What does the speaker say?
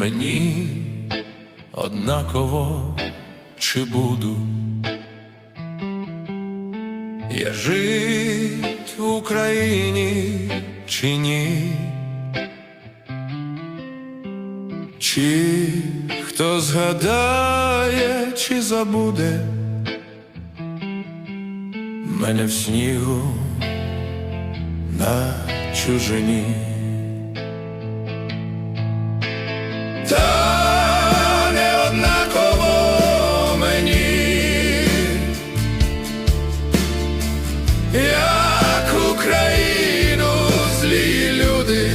мені однаково чи буду я жить в Україні чи ні? Чи хто згадає, чи забуде мене в снігу на чужині? та не однаково мені, як Україну злі люди.